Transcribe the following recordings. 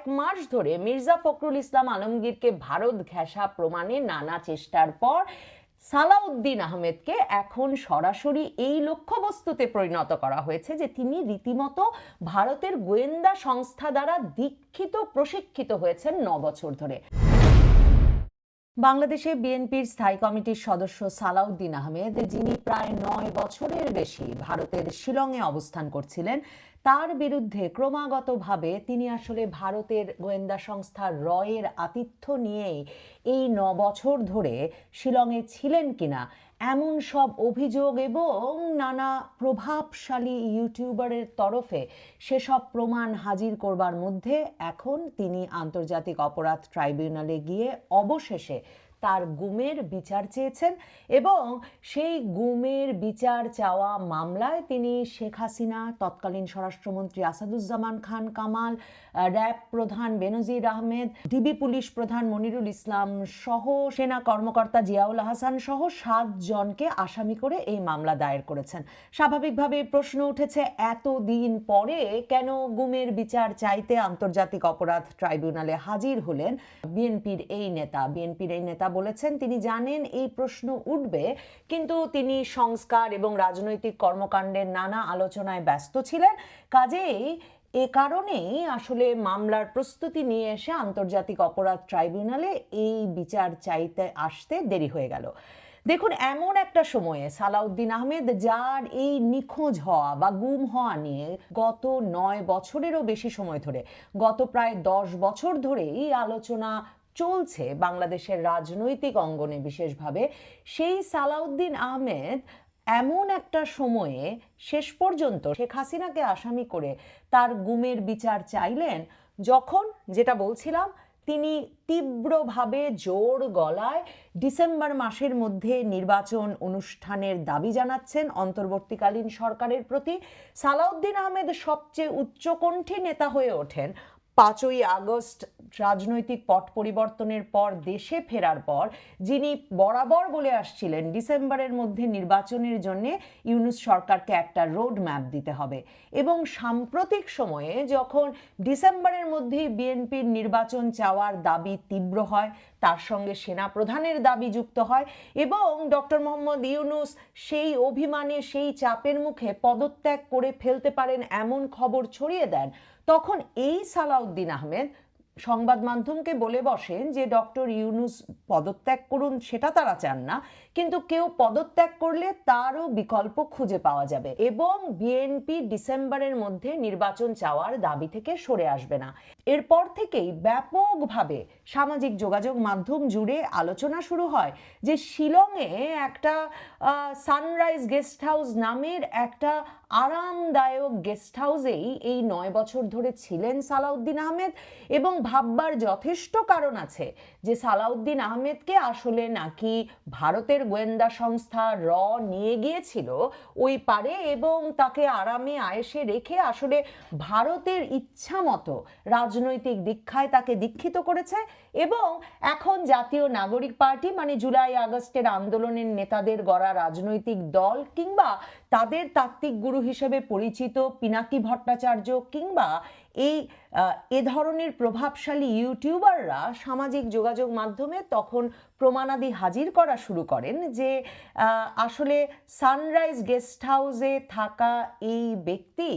কয়েক মাস ধরে মির্জা ফখরুল ইসলাম আলমগীরকে ভারত ঘেঁষা প্রমাণে নানা চেষ্টার পর সালাউদ্দিন আহমেদকে এখন সরাসরি এই লক্ষ্যবস্তুতে পরিণত করা হয়েছে যে তিনি রীতিমতো ভারতের গোয়েন্দা সংস্থা দ্বারা দীক্ষিত, প্রশিক্ষিত হয়েছেন ন বছর ধরে। বাংলাদেশে বিএনপির স্থায়ী কমিটির সদস্য সালাউদ্দিন আহমেদ, যিনি প্রায় নয় বছরের বেশি ভারতের শিলংয়ে অবস্থান করছিলেন, তার বিরুদ্ধে ক্রমাগতভাবে তিনি আসলে ভারতের গোয়েন্দা সংস্থা রয়ের আতিথ্য নিয়েই এই ন বছর ধরে শিলংয়ে ছিলেন কিনা এমন সব অভিযোগ এবং নানা প্রভাবশালী ইউটিউবারের তরফে সেসব প্রমাণ হাজির করবার মধ্যে এখন তিনি আন্তর্জাতিক অপরাধ ট্রাইব্যুনালে গিয়ে অবশেষে তার গুমের বিচার চেয়েছেন এবং সেই গুমের বিচার চাওয়া মামলায় তিনি শেখ হাসিনা, তৎকালীন স্বরাষ্ট্রমন্ত্রী আসাদুজ্জামান খান কামাল, র্যাব প্রধান বেনজির আহমেদ, ডিবি পুলিশ প্রধান মনিরুল ইসলাম সহ সেনা কর্মকর্তা জিয়াউল হাসান সহ সাত জনকে আসামি করে এই মামলা দায়ের করেছেন। স্বাভাবিকভাবে প্রশ্ন উঠেছে, এতদিন পরে কেন গুমের বিচার চাইতে আন্তর্জাতিক অপরাধ ট্রাইব্যুনালে হাজির হলেন? বিএনপির এই নেতা, বিএনপির এই নেতা বলেছেন, তিনি জানেন এই প্রশ্ন উঠবে, কিন্তু তিনি সংস্কার এবং রাজনৈতিক কর্মকাণ্ডের নানা আলোচনায় ব্যস্ত ছিলেন। কাজেই এ কারণেই আসলে মামলার প্রস্তুতি নিয়ে এসে আন্তর্জাতিক অপরাধ ট্রাইব্যুনালে এই বিচার চাইতে আসতে দেরি হয়ে গেল। দেখুন, এমন একটা সময়ে সালাউদ্দিন আহমেদ, যার এই নিখোঁজ হওয়া বা গুম হওয়া নিয়ে গত নয় বছরেরও বেশি সময় ধরে, গত প্রায় দশ বছর ধরে এই আলোচনা চলছে বাংলাদেশের রাজনৈতিক অঙ্গনে বিশেষভাবে, সেই সালাউদ্দিন আহমেদ এমন একটা সময়ে শেষ পর্যন্ত শেখ হাসিনাকে আসামি করে তার গুমের বিচার চাইলেন যখন, যেটা বলছিলাম, তিনি তীব্রভাবে জোর গলায় ডিসেম্বর মাসের মধ্যে নির্বাচন অনুষ্ঠানের দাবি জানাচ্ছেন অন্তর্বর্তীকালীন সরকারের প্রতি। সালাউদ্দিন আহমেদ সবচেয়ে উচ্চকণ্ঠী নেতা হয়ে ওঠেন। পাঁচই আগস্ট রাজনৈতিক পট পরিবর্তনের পর দেশে ফেরার পর যিনি বরাবর বলে আসছিলেন, ডিসেম্বরের মধ্যে নির্বাচনের জন্য ইউনুস সরকারকে একটা রোড ম্যাপ দিতে হবে। এবং সাম্প্রতিক সময়ে যখন ডিসেম্বরের মধ্যেই বিএনপির নির্বাচন চাওয়ার দাবি তীব্র হয়, তার সঙ্গে সেনা প্রধানের দাবি যুক্ত হয় এবং ডক্টর মোহাম্মদ ইউনুস সেই অভিমানে, সেই চাপের মুখে পদত্যাগ করে ফেলতে পারেন এমন খবর ছড়িয়ে দেন। তখন এই সালাউদ্দিন আহমেদ সংবাদ মাধ্যমকে বলে বসেন যে ডক্টর ইউনুস পদত্যাগ করুন, সেটা তারা চান না। কিন্তু কেউ পদত্যাগ করলে তারও বিকল্প খুঁজে পাওয়া যাবে এবং বিএনপি ডিসেম্বরের মধ্যে নির্বাচন চাওয়ার দাবি থেকে সরে আসবে না। এরপর থেকেই ব্যাপকভাবে সামাজিক যোগাযোগ মাধ্যম জুড়ে আলোচনা শুরু হয় যে শিলংয়ে একটা সানরাইজ গেস্ট হাউস নামের একটা আরামদায়ক গেস্ট হাউসেই এই নয় বছর ধরে ছিলেন সালাউদ্দিন আহমেদ এবং ভাববার যথেষ্ট কারণ আছে যে সালাউদ্দিন আহমেদকে আসলে নাকি ভারতের গোয়েন্দা সংস্থা র নিয়ে গিয়েছিল ওই পারে এবং তাকে আরামে আয়েসে রেখে আসলে ভারতের ইচ্ছা মতো রাজনৈতিক দীক্ষায় তাকে দীক্ষিত করেছে এবং এখন জাতীয় নাগরিক পার্টি মানে জুলাই আগস্টের আন্দোলনের নেতাদের গড়া রাজনৈতিক দল কিংবা তাদের তাত্ত্বিক গুরু হিসেবে পরিচিত পিনাকি ভট্টাচার্য কিংবা এই এ ধরনের প্রভাবশালী ইউটিউবাররা সামাজিক যোগাযোগ মাধ্যমে তখন প্রমাণাদি হাজির করা শুরু করেন যে আসলে সানরাইজ গেস্ট হাউসে থাকা এই ব্যক্তি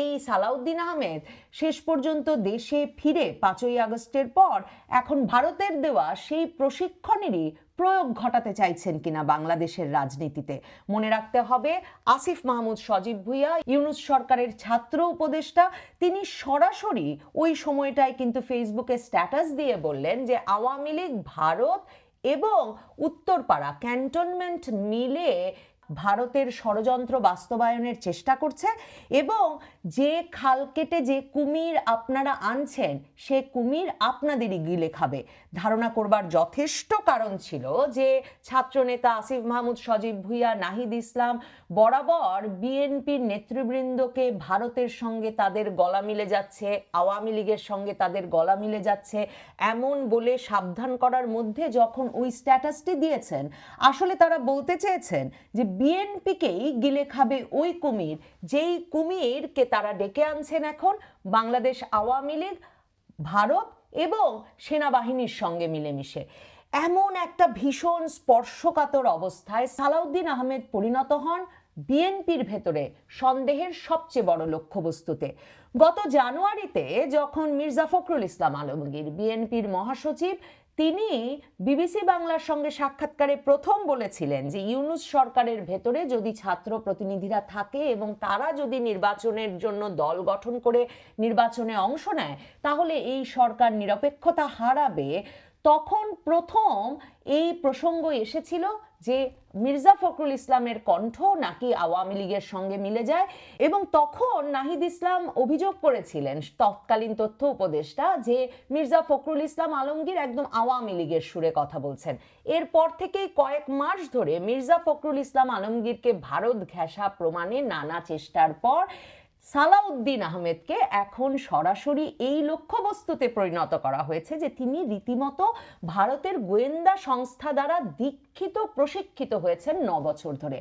এই সালাউদ্দিন আহমেদ শেষ পর্যন্ত দেশে ফিরে পাঁচই আগস্টের পর এখন ভারতের দেওয়া সেই প্রশিক্ষণেরই প্রয়োগ ঘটাতে চাইছেন কিনা বাংলাদেশের রাজনীতিতে। মনে রাখতে হবে, আসিফ মাহমুদ সজীব ভুইয়া, ইউনুস সরকারের ছাত্র উপদেষ্টা, তিনি সরাসরি ওই সময়টায় কিন্তু ফেসবুকে স্ট্যাটাস দিয়ে বললেন যে আওয়ামী লীগ, ভারত এবং উত্তরপাড়া ক্যান্টনমেন্ট মিলে ভারতের ষড়যন্ত্র বাস্তবায়নের চেষ্টা করছে এবং যে খাল কেটে যে কুমির আপনারা আনছেন, সে কুমির আপনাদেরই গিলে খাবে। ধারণা করবার যথেষ্ট কারণ ছিল যে ছাত্রনেতা আসিফ মাহমুদ, সজীব ভুইয়া, নাহিদ ইসলাম বরাবর বিএনপির নেতৃবৃন্দকে ভারতের সঙ্গে তাদের গলা মিলে যাচ্ছে, আওয়ামী লীগের সঙ্গে তাদের গলা মিলে যাচ্ছে। এমন বলে সাবধান করার মধ্যে যখন ওই স্ট্যাটাসটি দিয়েছেন, আসলে তারা বলতে চেয়েছেন যে বিএনপিকেই গিলে খাবে ওই কুমির। যেই কুমিরকে তারা ডেকে আনছেন এখন বাংলাদেশ আওয়ামী লীগ, ভারত এবং সেনাবাহিনীর সঙ্গে মিলেমিশে। এমন একটা ভীষণ স্পর্শকাতর অবস্থায় সালাউদ্দিন আহমেদ পরিণত হন বিএনপির ভেতরে সন্দেহের সবচেয়ে বড় লক্ষ্যবস্তুতে। গত জানুয়ারিতে যখন মির্জা ফখরুল ইসলাম আলমগীর বিএনপির মহাসচিব তিনি বিবিসি বাংলার সঙ্গে সাক্ষাৎকারে প্রথম বলেছিলেন যে ইউনুস সরকারের ভেতরে যদি ছাত্র প্রতিনিধিরা থাকে এবং তারা যদি নির্বাচনের জন্য দল গঠন করে নির্বাচনে অংশ নেয়, তাহলে এই সরকার নিরপেক্ষতা হারাবে। তখন প্রথম এই প্রসঙ্গ এসেছিল যে মির্জা ফখরুল ইসলামের কণ্ঠ নাকি আওয়ামী লীগের সঙ্গে মিলে যায় এবং তখন নাহিদ ইসলাম অভিযোগ করেছিলেন, তৎকালীন তথ্য উপদেষ্টা, যে মির্জা ফখরুল ইসলাম আলমগীর একদম আওয়ামী লীগের সুরে কথা বলছেন। এরপর থেকেই কয়েক মাস ধরে মির্জা ফখরুল ইসলাম আলমগীরকে ভারত ঘেঁষা প্রমাণে নানা চেষ্টার পর সালাউদ্দিন আহমেদকে এখন সরাসরি এই লক্ষ্যবস্তুতে পরিণত করা হয়েছে যে তিনি রীতিমতো ভারতের গোয়েন্দা সংস্থা দ্বারা দীক্ষিত, প্রশিক্ষিত হয়েছেন ন বছর ধরে।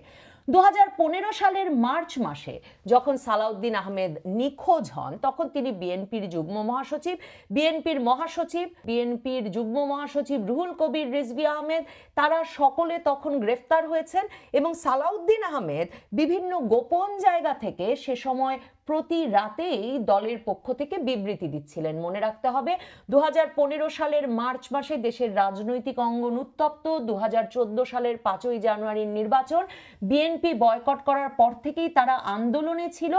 দু হাজার পনেরো সালের মার্চ মাসে যখন সালাউদ্দিন আহমেদ নিখোঁজ হন, তখন তিনি বিএনপির যুগ্ম মহাসচিব। বিএনপির মহাসচিব, বিএনপির যুগ্ম মহাসচিব রুহুল কবির রিজভী আহমেদ, তারা সকলে তখন গ্রেফতার হয়েছেন এবং সালাউদ্দিন আহমেদ বিভিন্ন গোপন জায়গা থেকে সে সময় প্রতি রাতেই দলের পক্ষ থেকে বিবৃতি দিচ্ছিলেন। মনে রাখতে হবে দু হাজার পনেরো সালের মার্চ মাসে দেশের রাজনৈতিক অঙ্গন উত্তপ্ত দু হাজার চোদ্দ সালের পাঁচই জানুয়ারির নির্বাচন, বিএনপি বয়কট করার পর থেকেই তারা আন্দোলনে ছিল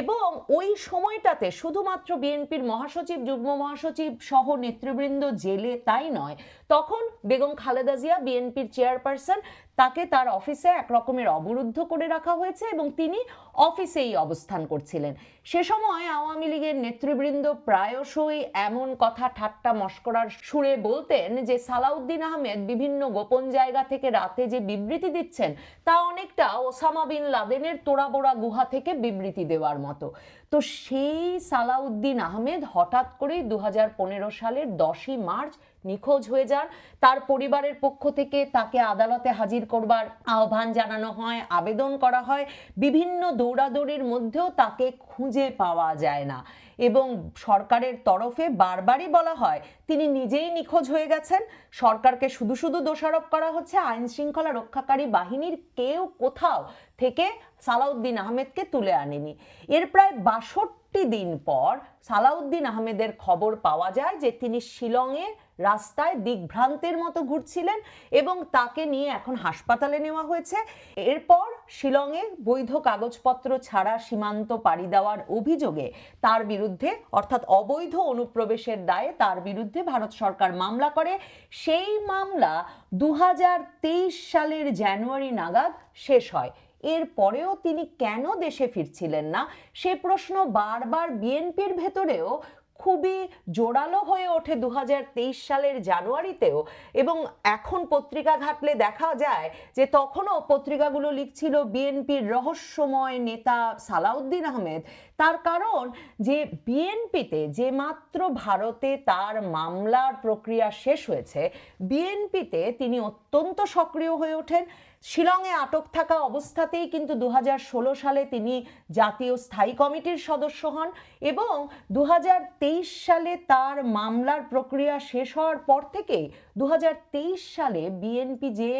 এবং ওই সময়টাতে শুধুমাত্র বিএনপির মহাসচিব, যুগ্ম মহাসচিব সহ নেতৃবৃন্দ জেলে তাই নয়, তখন বেগম খালেদা জিয়া বিএনপির চেয়ারপারসন তাকে তার অফিসে এক রকমের অবরুদ্ধ করে রাখা হয়েছে এবং তিনি অফিসেই অবস্থান করছিলেন। সে সময় আওয়ামী লীগের নেতৃবৃন্দ প্রায়শই এমন কথা ঠাট্টা মস্করার সুরে বলতেন যে, সালাউদ্দিন আহমেদ বিভিন্ন গোপন জায়গা থেকে রাতে যে বিবৃতি দিচ্ছেন, তা অনেকটা ওসামা বিন লাদেনের তোড়াবোড়া গুহা থেকে বিবৃতি দেওয়ার মতো। তো সেই সালাউদ্দিন আহমেদ হঠাৎ করেই দু হাজার পনেরো সালের দশই মার্চ নিখোঁজ হয়ে যান। তার পরিবারের পক্ষ থেকে তাকে আদালতে হাজির করবার আহ্বান জানানো হয়, আবেদন করা হয়। বিভিন্ন দৌড়াদৌড়ির মধ্যেও তাকে খুঁজে পাওয়া যায় না এবং সরকারের তরফে বারবারই বলা হয়, তিনি নিজেই নিখোঁজ হয়ে গেছেন। সরকারকে শুধু শুধু দোষারোপ করা হচ্ছে, আইন শৃঙ্খলা রক্ষাকারী বাহিনীর কেউ কোথাও থেকে সালাউদ্দিন আহমেদকে তুলে আনেনি। এর প্রায় বাষট্টি দিন পর সালাউদ্দিন আহমেদের খবর পাওয়া যায় যে, তিনি শিলংয়ে রাস্তায় দিগ্ভ্রান্তের মতো ঘুরছিলেন এবং তাকে নিয়ে এখন হাসপাতালে নেওয়া হয়েছে। এরপর শিলংয়ে বৈধ কাগজপত্র ছাড়া সীমান্ত পাড়ি দেওয়ার অভিযোগে তার বিরুদ্ধে, অর্থাৎ অবৈধ অনুপ্রবেশের দায়ে তার বিরুদ্ধে ভারত সরকার মামলা করে। সেই মামলা দু হাজার তেইশ সালের জানুয়ারি নাগাদ শেষ হয়। এরপরেও তিনি কেন দেশে ফিরছিলেন না? সে প্রশ্ন বারবার বিএনপির ভেতরেও খুবই জোরালো হয়ে ওঠে দু হাজার তেইশ সালের জানুয়ারিতেও এবং এখন পত্রিকা ঘাটলে দেখা যায় যে তখনও পত্রিকাগুলো লিখছিল বিএনপির রহস্যময় নেতা সালাউদ্দিন আহমেদ। তার কারণ যে বিএনপিতে যে মাত্র ভারতে তার মামলার প্রক্রিয়া শেষ হয়েছে, বিএনপিতে তিনি অত্যন্ত সক্রিয় হয়ে ওঠেন। শিলংয়ে আটক থাকা অবস্থাতেই কিন্তু দু হাজার ষোলো সালে তিনি জাতীয় স্থায়ী কমিটির সদস্য হন এবং দু হাজার তেইশ সালে তার মামলার প্রক্রিয়া শেষ হওয়ার পর থেকেই দু সালে বিএনপি যে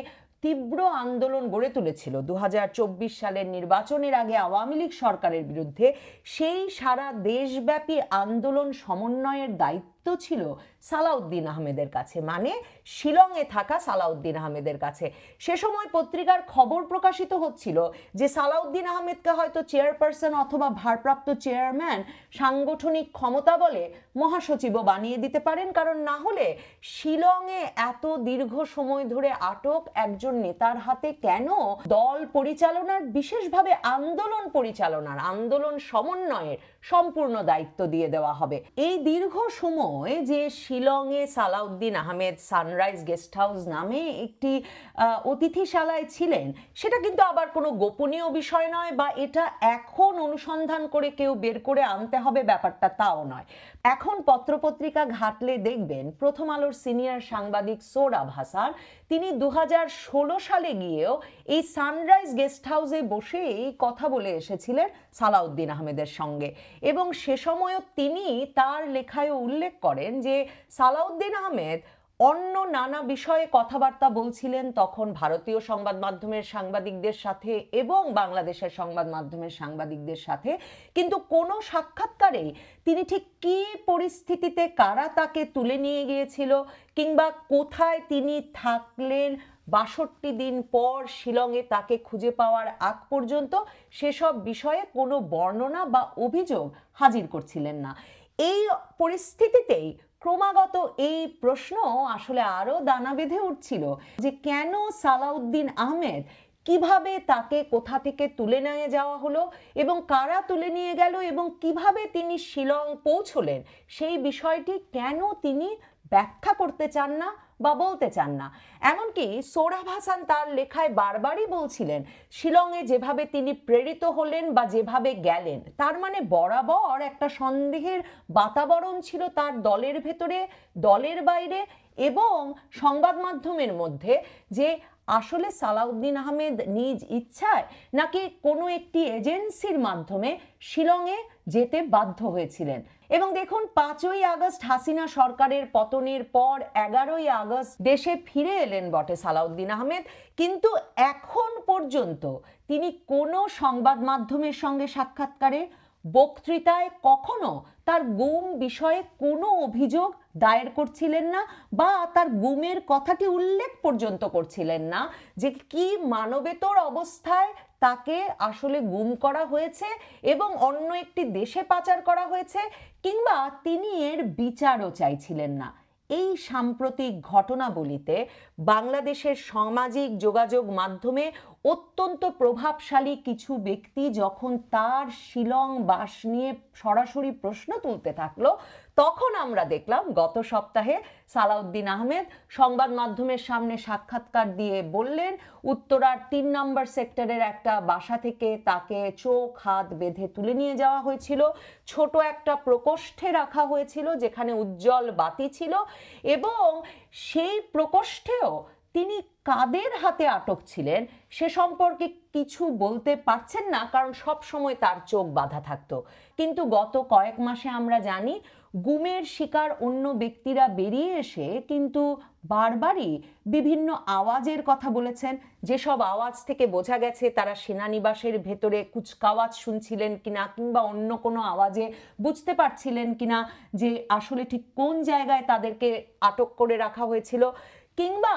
তীব্র আন্দোলন গড়ে তুলেছিল দু হাজার চব্বিশ সালের নির্বাচনের আগে আওয়ামী লীগ সরকারের বিরুদ্ধে সেই সারা দেশব্যাপী আন্দোলন সমন্বয়ের দায়িত্ব ছিল সালাউদ্দিন আহমেদের কাছে মানে শিলংয়ে থাকা সালাউদ্দিন আহমেদের কাছে। সে সময় পত্রিকার খবর প্রকাশিত হচ্ছিল যে সালাউদ্দিন আহমেদকে হয়তো চেয়ারপারসন অথবা ভারপ্রাপ্ত চেয়ারম্যান সাংগঠনিক ক্ষমতা বলে মহাসচিবও বানিয়ে দিতে পারেন, কারণ না হলে শিলংয়ে এত দীর্ঘ সময় ধরে আটক একজন নেতার হাতে কেন দল পরিচালনার, বিশেষভাবে আন্দোলন পরিচালনার, আন্দোলন সমন্বয়ের সম্পূর্ণ দায়িত্ব দিয়ে দেওয়া হবে। এই দীর্ঘ সময় যে শিলংয়ে Salauddin Ahmed sunrise guest house নামে একটি অতিথিশালায় ছিলেন, সেটা কিন্তু আবার কোনো গোপনীয় বিষয় নয় বা এটা এখন অনুসন্ধান করে কেউ বের করে আনতে হবে ব্যাপারটা তাও নয়। এখন পত্রপত্রিকা ঘাটলে দেখবেন প্রথম আলোর সিনিয়র সাংবাদিক সোরাব হাসান, তিনি দু হাজার ষোলো সালে গিয়েও এই সানরাইজ গেস্ট হাউসে বসে এই কথা বলে এসেছিলেন সালাউদ্দিন আহমেদের সঙ্গে এবং সে সময়ও তিনি তার লেখায় উল্লেখ করেন যে সালাউদ্দিন আহমেদ অন্য নানা বিষয়ে কথাবার্তা বলছিলেন তখন ভারতীয় সংবাদ মাধ্যমের সাংবাদিকদের সাথে এবং বাংলাদেশের সংবাদ মাধ্যমের সাংবাদিকদের সাথে। কিন্তু কোনো সাক্ষাৎকারে তিনি ঠিক কি পরিস্থিতিতে কারা তাকে তুলে নিয়ে গিয়েছিল কিংবা কোথায় তিনি থাকলেন বাষট্টি দিন পর শিলংয়ে তাকে খুঁজে পাওয়ার আগ পর্যন্ত সেসব বিষয়ে কোনো বর্ণনা বা অভিযোগ হাজির করছিলেন না। এই পরিস্থিতিতেই ক্রমাগত এই প্রশ্ন আসলে আরও দানা বেঁধে উঠছিল যে কেন সালাউদ্দিন আহমেদ কীভাবে তাকে কোথা থেকে তুলে নিয়ে যাওয়া হলো এবং কারা তুলে নিয়ে গেল এবং কীভাবে তিনি শিলং পৌঁছলেন, সেই বিষয়টি কেন তিনি ব্যাখ্যা করতে চান না বা বলতে চান না। এমনকি সোরাব হাসান তার লেখায় বারবারই বলছিলেন, শিলংয়ে যেভাবে তিনি প্রেরিত হলেন বা যেভাবে গেলেন, তার মানে বরাবর একটা সন্দেহের বাতাবরণ ছিল তার দলের ভেতরে, দলের বাইরে এবং সংবাদ মাধ্যমের মধ্যে যে আসলে সালাউদ্দিন আহমেদ নিজ ইচ্ছায় নাকি কোনো একটি এজেন্সির মাধ্যমে শিলংয়ে যেতে বাধ্য হয়েছিলেন? এবং দেখুন, পাঁচই আগস্ট হাসিনা সরকারের পতনের পর এগারোই আগস্ট দেশে ফিরে এলেন বটে সালাউদ্দিন আহমেদ। কিন্তু এখন পর্যন্ত তিনি কোনো সংবাদ মাধ্যমের সঙ্গে সাক্ষাৎকারে বক্তৃতায় কখনো তার গুম বিষয়ে কোনো অভিযোগ দায়ের করছিলেন না বা তার গুমের কথাটি উল্লেখ পর্যন্ত করছিলেন না যে কি মানবেতর অবস্থায় তাকে আসলে গুম করা হয়েছে এবং অন্য একটি দেশে পাচার করা হয়েছে কিংবা তিনি এর বিচারও চাইছিলেন না। এই সাম্প্রতিক ঘটনাবলিতে বাংলাদেশের সামাজিক যোগাযোগ মাধ্যমে অত্যন্ত প্রভাবশালী কিছু ব্যক্তি যখন তার শিলং বাস নিয়ে সরাসরি প্রশ্ন তুলতে থাকল তখন আমরা দেখলাম গত সপ্তাহে সালাউদ্দিন আহমেদ সংবাদ মাধ্যমের সামনে সাক্ষাৎকার দিয়ে বললেন, উত্তরার তিন নম্বর সেক্টরের একটা বাসা থেকে তাকে চোখ হাত বেঁধে তুলে নিয়ে যাওয়া হয়েছিল। ছোট একটা প্রকোষ্ঠে রাখা হয়েছিল যেখানে উজ্জ্বল বাতি ছিল এবং সেই প্রকোষ্ঠেও তিনি কাদের হাতে আটক ছিলেন সে সম্পর্কে কিছু বলতে পারছেন না কারণ সব সময় তার চোখ বাঁধা থাকতো। কিন্তু গত কয়েক মাসে আমরা জানি গুমের শিকার অন্য ব্যক্তিরা বেরিয়ে এসে কিন্তু বারবারই বিভিন্ন আওয়াজের কথা বলেছেন। যেসব আওয়াজ থেকে বোঝা গেছে তারা সেনানিবাসের ভেতরে কুচকাওয়াজ শুনছিলেন কিনা কিংবা অন্য কোনো আওয়াজে বুঝতে পারছিলেন কিনা যে আসলে ঠিক কোন জায়গায় তাদেরকে আটক করে রাখা হয়েছিল। কিংবা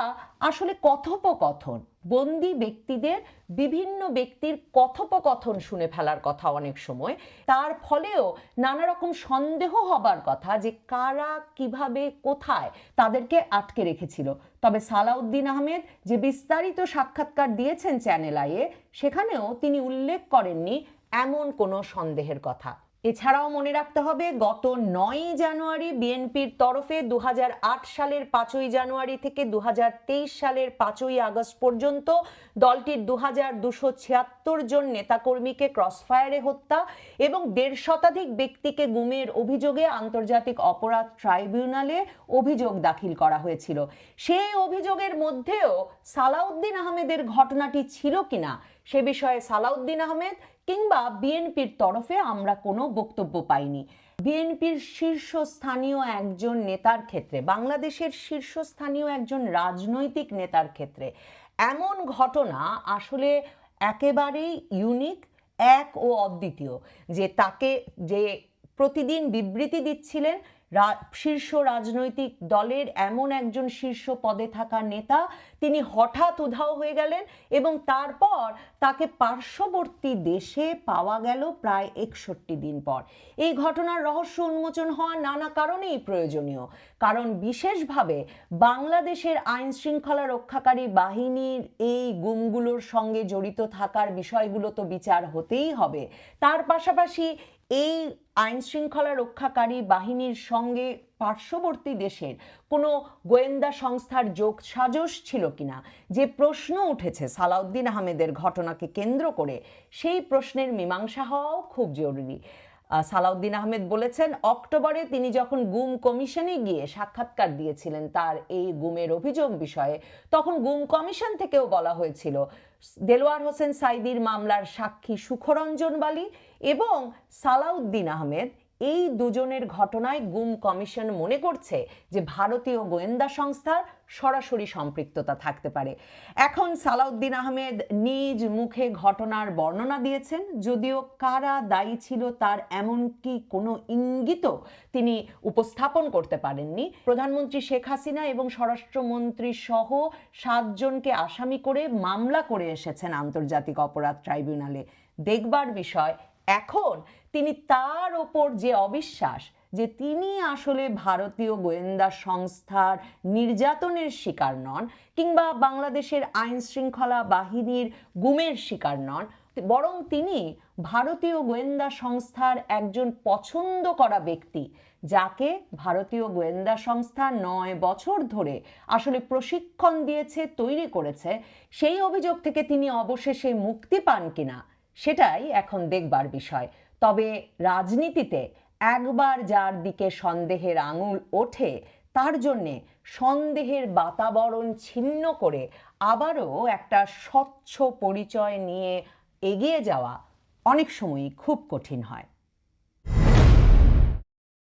আসলে কথোপকথন, বন্দি ব্যক্তিদের, বিভিন্ন ব্যক্তির কথোপকথন শুনে ফেলার কথা অনেক সময়। তার ফলেও নানা রকম সন্দেহ হবার কথা যে কারা, কীভাবে, কোথায় তাদেরকে আটকে রেখেছিল। তবে সালাউদ্দিন আহমেদ যে বিস্তারিত সাক্ষাৎকার দিয়েছেন চ্যানেল আইয়ে, সেখানেও তিনি উল্লেখ করেননি এমন কোনো সন্দেহের কথা। এছাড়াও মনে রাখতে হবে, গত নয়ই জানুয়ারি বিএনপির তরফে দু হাজার আট সালের পাঁচই জানুয়ারি থেকে দু হাজার তেইশ সালের পাঁচই আগস্ট পর্যন্ত দলটির দু হাজার দুশো ছিয়াত্তর জন নেতাকর্মীকে ক্রসফায়ারে হত্যা এবং দেড় শতাধিক ব্যক্তিকে গুমের অভিযোগে আন্তর্জাতিক অপরাধ ট্রাইব্যুনালে অভিযোগ দাখিল করা হয়েছিল। সেই অভিযোগের মধ্যেও সালাউদ্দিন আহমেদের ঘটনাটি ছিল কিনা, সে বিষয়ে সালাউদ্দিন আহমেদ কিংবা বিএনপির তরফে আমরা কোনো বক্তব্য পাইনি। বিএনপির শীর্ষস্থানীয় একজন নেতার ক্ষেত্রে, বাংলাদেশের শীর্ষস্থানীয় একজন রাজনৈতিক নেতার ক্ষেত্রে এমন ঘটনা আসলে একেবারেই ইউনিক, এক ও অদ্বিতীয়। যে তাকে, যে প্রতিদিন বিবৃতি দিচ্ছিলেন শীর্ষ রাজনৈতিক দলের এমন একজন শীর্ষ পদে থাকা নেতা, তিনি হঠাৎ উধাও হয়ে গেলেন এবং তারপর তাকে পার্শ্ববর্তী দেশে পাওয়া গেল প্রায় একষট্টি দিন পর। এই ঘটনার রহস্য উন্মোচন হওয়া নানা কারণেই প্রয়োজনীয়। কারণ বিশেষভাবে বাংলাদেশের আইন শৃঙ্খলা রক্ষাকারী বাহিনীর এই গুমগুলোর সঙ্গে জড়িত থাকার বিষয়গুলো তো বিচার হতেই হবে। তার পাশাপাশি এই আইন শৃঙ্খলা রক্ষাকারী বাহিনীর সঙ্গে পার্শ্ববর্তী দেশের কোনো গোয়েন্দা সংস্থার যোগ সাজস ছিল কিনা? যে প্রশ্ন উঠেছে সালাউদ্দিন আহমেদের ঘটনাকে কেন্দ্র করে, সেই প্রশ্নের মীমাংসা হওয়াও খুব জরুরি। সালাউদ্দিন আহমেদ বলেছেন, অক্টোবরে তিনি যখন গুম কমিশনে গিয়ে সাক্ষাৎকার দিয়েছিলেন তার এই গুমের অভিযোগ বিষয়ে, তখন গুম কমিশন থেকেও বলা হয়েছিল, দেলোয়ার হোসেন সাইদির মামলার সাক্ষী সুখরঞ্জন বালি এবং সালাউদ্দিন আহমেদ এই দুজনের ঘটনায় গুম কমিশন মনে করছে যে ভারতীয় গোয়েন্দা সংস্থার সরাসরি সম্পৃক্ততা থাকতে পারে। এখন সালাউদ্দিন আহমেদ নিজ মুখে ঘটনার বর্ণনা দিয়েছেন, যদিও কারা দায়ী ছিল তার এমনকি কোনো ইঙ্গিত তিনি উপস্থাপন করতে পারেননি। প্রধানমন্ত্রী শেখ হাসিনা এবং স্বরাষ্ট্রমন্ত্রী সহ সাতজনকে আসামি করে মামলা করে এসেছেন আন্তর্জাতিক অপরাধ ট্রাইব্যুনালে। দেখবার বিষয় এখন তিনি তার ওপর যে অবিশ্বাস যে তিনি আসলে ভারতীয় গোয়েন্দা সংস্থার নির্যাতনের শিকার নন কিংবা বাংলাদেশের আইন শৃঙ্খলা বাহিনীর গুমের শিকার নন, বরং তিনি ভারতীয় গোয়েন্দা সংস্থার একজন পছন্দ করা ব্যক্তি, যাকে ভারতীয় গোয়েন্দা সংস্থা নয় বছর ধরে আসলে প্রশিক্ষণ দিয়েছে, তৈরি করেছে, সেই অভিযোগ থেকে তিনি অবশেষে মুক্তি পান কিনা সেটাই এখন দেখবার বিষয়। তবে রাজনীতিতে একবার যার দিকে সন্দেহের আঙুল ওঠে, তার জন্যে সন্দেহের বাতাবরণ ছিন্ন করে আবারও একটা স্বচ্ছ পরিচয় নিয়ে এগিয়ে যাওয়া অনেক সময়ই খুব কঠিন হয়।